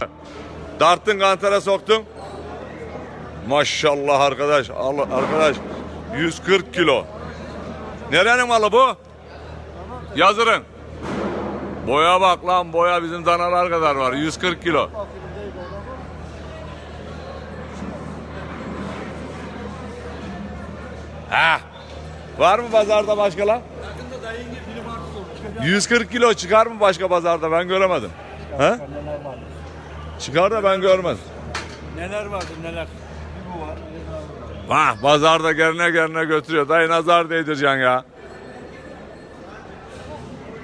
Darttın kantara soktun. Maşallah arkadaş. Allah arkadaş 140 kilo. Nerenin malı bu? Yazırın. Boya bak lan boya bizim danalar kadar var. 140 kilo. Ha. Var mı pazarda başka lan? 140 kilo çıkar mı başka pazarda ben göremedim. Ha? Çıkar da ben görmedim. Neler vardı neler? Vah pazarda gerine gerine götürüyor. Dayı nazar değdireceksin ya.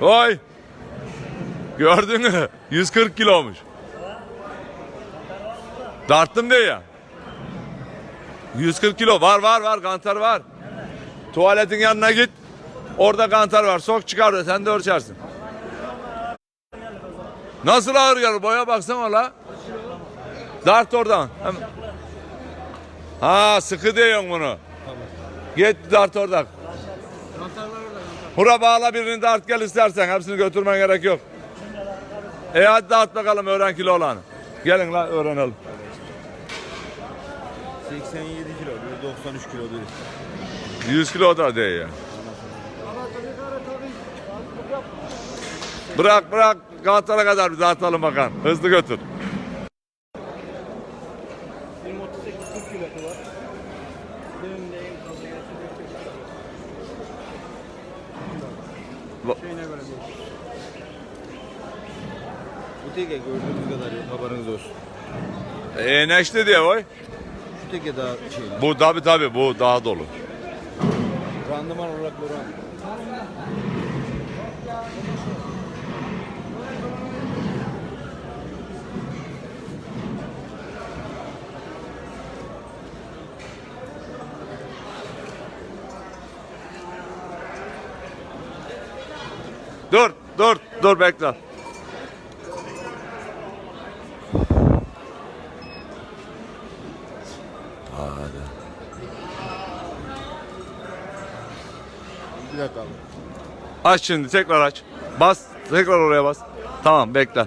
Oy. Gördün mü? 140 kilomuş. Darttım diye ya. 140 kilo var var var kantar var. Tuvaletin yanına git. Orada kantar var. Sok çıkar da sen de ölçersin. Nasıl ağır gelir? Boya baksana la. Dart oradan. Ha sıkı diyorsun bunu. Git dart orada. Hura bağla birini dart gel istersen. Hepsini götürmen gerek yok. E hadi dart bakalım öğren kilo olanı. Gelin la öğrenelim. 87 kilo, biri 93 kilo biri. 100 kilo da değil ya. Bırak bırak kantara kadar bir dartalım bakalım. Hızlı götür. Benim 38 40 kilosu var. Benim de en fazla gerçekten Bu- Şeyine göre değil. Bu teke gördüğünüz kadar yok haberiniz olsun. E neşte diye oy. Şu teke daha şey. Bu tabi tabi bu daha dolu. Randıman olarak böyle. Dur dur dur bekle. Bir dakika abi. Aç şimdi tekrar aç. Bas tekrar oraya bas. Tamam bekle.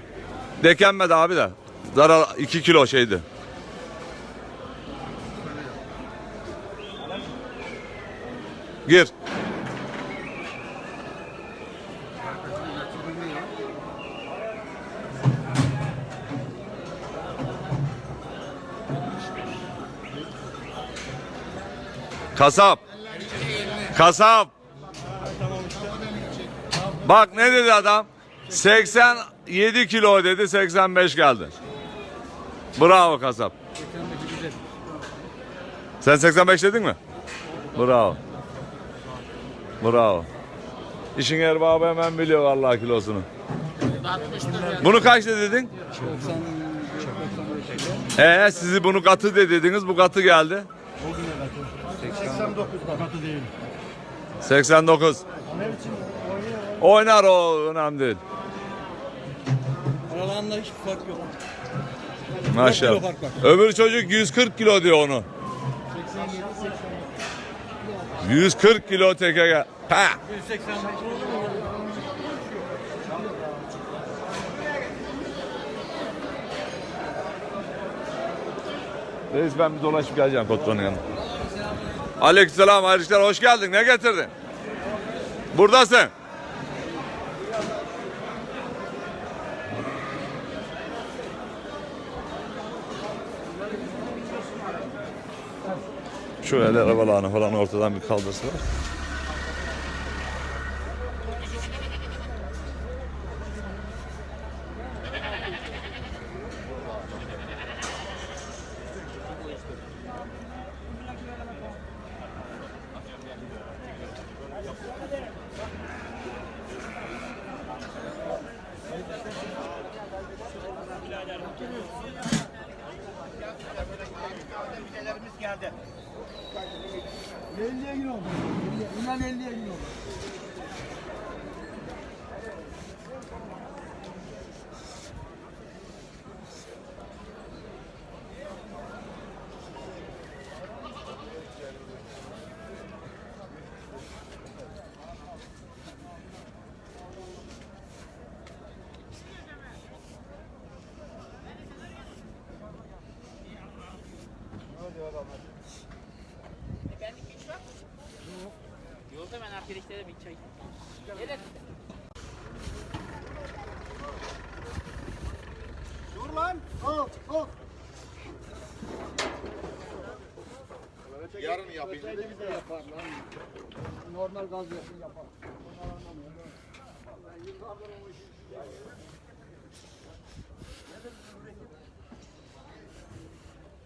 Dekenmedi abi de. Zarar 2 kilo şeydi. Gir. Kasap. Kasap. Bak ne dedi adam? 87 kilo dedi 85 geldi. Bravo kasap. Sen 85 dedin mi? Bravo. Bravo. İşin erbabı hemen biliyor Allah kilosunu. Bunu kaç dedin? Ee sizi bunu katı de dediniz bu katı geldi. 89 bakatı değil. 89. Oynar o önemli değil. Aralarında hiçbir fark yok. Maşallah. kilo fark var. Öbür çocuk 140 kilo diyor onu. 140 kilo teke gel. Ha. 185 Reis ben bir dolaşıp geleceğim patronun yanına. Aleykümselam hayırlı işler, hoş geldin. Ne getirdin? Buradasın. Şöyle arabalarını falan ortadan bir kaldırsalar. Geldi. 50'ye gün oldu. İnan 50'ye gün oldu. Var? Yok. Yolda ben arkadaşlara bir çay. Evet. Dur lan. Al al. Yarın yapayım. Öteki de yapar lan. Normal gaz yapın yapar. Onlar anlamıyor. Ben yıllardır o işi